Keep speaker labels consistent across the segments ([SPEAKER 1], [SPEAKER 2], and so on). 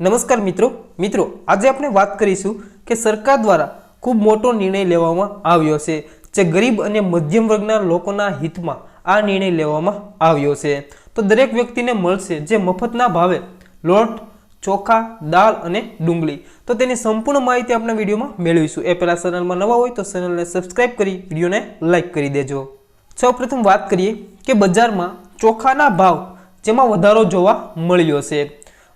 [SPEAKER 1] નમસ્કાર મિત્રો. મિત્રો, આજે આપણે વાત કરીશું કે સરકાર દ્વારા ખૂબ મોટો નિર્ણય લેવામાં આવ્યો છે જે ગરીબ અને મધ્યમ વર્ગના લોકોના હિતમાં આ નિર્ણય લેવામાં આવ્યો છે. તો દરેક વ્યક્તિને મળશે જે મફતના ભાવે લોટ, ચોખા, દાળ અને ડુંગળી. તો તેની સંપૂર્ણ માહિતી આપણે વિડીયોમાં મેળવીશું. એ પહેલાં ચેનલમાં નવા હોય તો ચેનલને સબસ્ક્રાઇબ કરી, વિડીયોને લાઇક કરી દેજો. સૌપ્રથમ વાત કરીએ કે બજારમાં ચોખાના ભાવ જેમાં વધારો જોવા મળ્યો છે.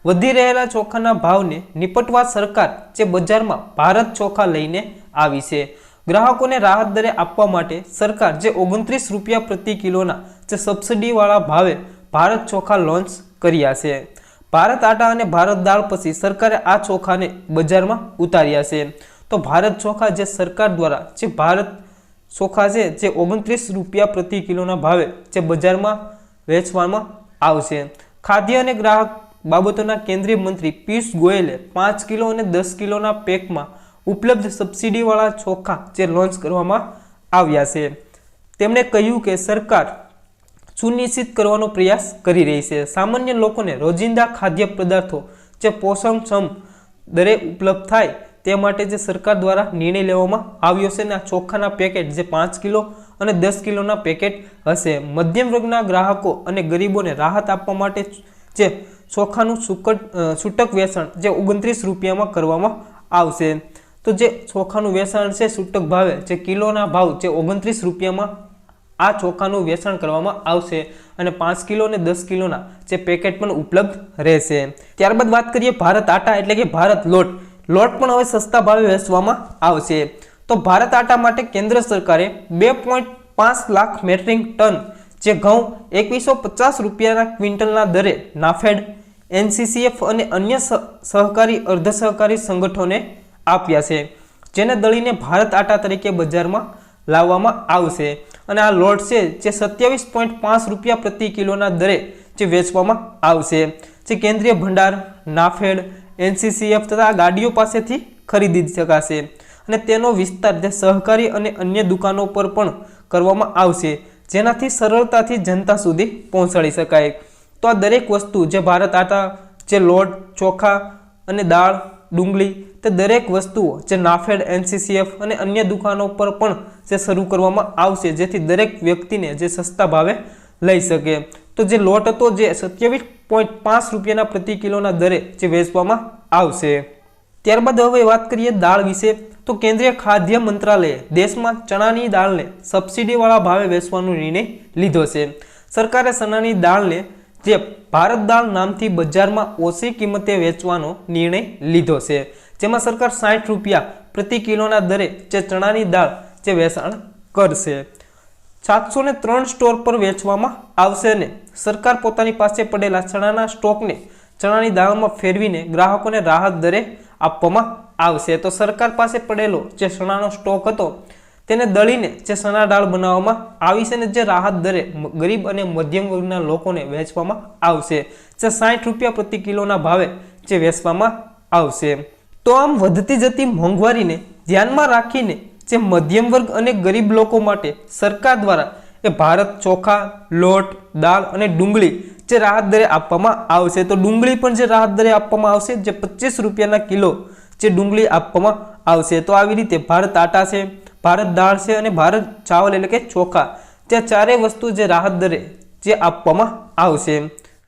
[SPEAKER 1] વધી રહેલા ચોખાના ભાવને નિપટવા સરકાર જે બજારમાં ભારત ચોખા લઈને આવી છે. ગ્રાહકોને રાહત દરે આપવા માટે સરકાર જે ઓગણત્રીસ રૂપિયા પ્રતિ કિલોના જે સબસિડીવાળા ભાવે ભારત ચોખા લોન્ચ કર્યા છે. ભારત આટા અને ભારત દાળ પછી સરકારે આ ચોખાને બજારમાં ઉતાર્યા છે. તો ભારત ચોખા જે સરકાર દ્વારા જે ભારત ચોખા છે, જે ઓગણત્રીસ રૂપિયા પ્રતિ કિલોના ભાવે જે બજારમાં વેચવામાં આવશે. ખાદ્ય અને ગ્રાહક બાબતોના કેન્દ્રીય મંત્રી પિયુષ ગોયલે પાંચ કિલો અને દસ કિલોના પેકમાં ઉપલબ્ધ સબસિડીવાળા ચોખા જે લોન્ચ કરવામાં આવ્યા છે. તેમણે કહ્યું કે સરકાર સુનિશ્ચિત કરવાનો પ્રયાસ કરી રહી છે. સામાન્ય લોકોને રોજિંદા ખાદ્ય પદાર્થો જે પોષણક્ષમ દરે ઉપલબ્ધ થાય તે માટે જે સરકાર દ્વારા નિર્ણય લેવામાં આવ્યો છે અને આ ચોખાના પેકેટ જે પાંચ કિલો અને દસ કિલોના પેકેટ હશે. મધ્યમ વર્ગના ગ્રાહકો અને ગરીબોને રાહત આપવા માટે જે ચોખાનું સુકટ છૂટક વેચાણ જે ઓગણત્રીસ રૂપિયામાં કરવામાં આવશે. તો જે ચોખાનું વેચાણ છે છૂટક ભાવે, જે કિલોના ભાવ જે ઓગણત્રીસ રૂપિયામાં આ ચોખાનું વેચાણ કરવામાં આવશે અને પાંચ કિલો અને દસ કિલોના જે પેકેટ પણ ઉપલબ્ધ રહેશે. ત્યારબાદ વાત કરીએ ભારત આટા એટલે કે ભારત લોટ. લોટ પણ હવે સસ્તા ભાવે વેચવામાં આવશે. તો ભારત આટા માટે કેન્દ્ર સરકારે બે પોઈન્ટ પાંચ લાખ મેટ્રિક ટન જે ઘઉં એકવીસો પચાસ રૂપિયાના ક્વિન્ટલના દરે નાફેડ, એનસીસીએફ અને અન્ય સહ- સહકારી અર્ધ સહકારી સંગઠનોને આપ્યા છે, જેને દળીને ભારત આટા તરીકે બજારમાં લાવવામાં આવશે. અને આ લોટ છે જે સત્યાવીસ પોઈન્ટ પાંચ રૂપિયા પ્રતિ કિલોના દરે જે વેચવામાં આવશે, જે કેન્દ્રીય ભંડાર, નાફેડ, એનસીસીએફ તથા ગાડીઓ પાસેથી ખરીદી શકાશે. અને તેનો વિસ્તાર જે સહકારી અને અન્ય દુકાનો પર પણ કરવામાં આવશે. જેનાથી સરળતાથી જનતા સુધી પહોંચાડી શકાય. તો આ દરેક વસ્તુ જે ભારત આટા, જે લોટ, ચોખા અને દાળ, ડુંગળી તે દરેક વસ્તુઓ, જે નાફેડ, એનસીસીએફ અને અન્ય દુકાનો પર પણ જે શરૂ કરવામાં આવશે, જેથી દરેક વ્યક્તિને જે સસ્તા ભાવે લઈ શકે. તો જે લોટ હતો જે સત્યાવીસ પોઈન્ટ પાંચ રૂપિયાના પ્રતિ કિલોના દરે જે વેચવામાં આવશે. ત્યારબાદ હવે વાત કરીએ દાળ વિશે. તો કેન્દ્રીય ખાદ્ય મંત્રાલયે દેશમાં ચણાની દાળને સબસિડીવાળા ભાવે વેચવાનો નિર્ણય લીધો છે. સરકારે ચણાની દાળને, જે ભારત દાળ નામથી બજારમાં ઓછી કિંમતે વેચવાનો નિર્ણય લીધો છે. જેમાં સરકાર સાઠ રૂપિયા પ્રતિ કિલોના દરે જે ચણાની દાળ જે વેચાણ કરશે. સાતસો ને ત્રણ સ્ટોર પર વેચવામાં આવશે અને સરકાર પોતાની પાસે પડેલા ચણાના સ્ટોકને ચણાની દાળમાં ફેરવીને ગ્રાહકોને રાહત દરે આપવામાં આવશે. તો સરકાર પાસે પડેલો જે ચણાનો સ્ટોક હતો, તેને દળીને જે ચણા દાળ બનાવવામાં આવી છે ને જે રાહત દરે ગરીબ અને મધ્યમ વર્ગના લોકોને વેચવામાં આવશે. જે સાઠ રૂપિયા પ્રતિ કિલોના ભાવે જે વેચવામાં આવશે. તો આમ વધતી જતી મોંઘવારીને ધ્યાનમાં રાખીને જે મધ્યમ વર્ગ અને ગરીબ લોકો માટે સરકાર દ્વારા એ ભારત ચોખા, લોટ, દાળ અને ડુંગળી જે રાહત દરે આપવામાં આવશે. તો ડુંગળી પણ જે રાહત દરે આપવામાં આવશે, જે પચીસ રૂપિયાના કિલો જે ડુંગળી આપવામાં આવશે. તો આવી રીતે ભારત આટા છે, ભારત દાળ છે અને ભારત ચાવલ એટલે કે ચોખા. ત્યાં ચારેય વસ્તુ જે રાહત દરે જે આપવામાં આવશે.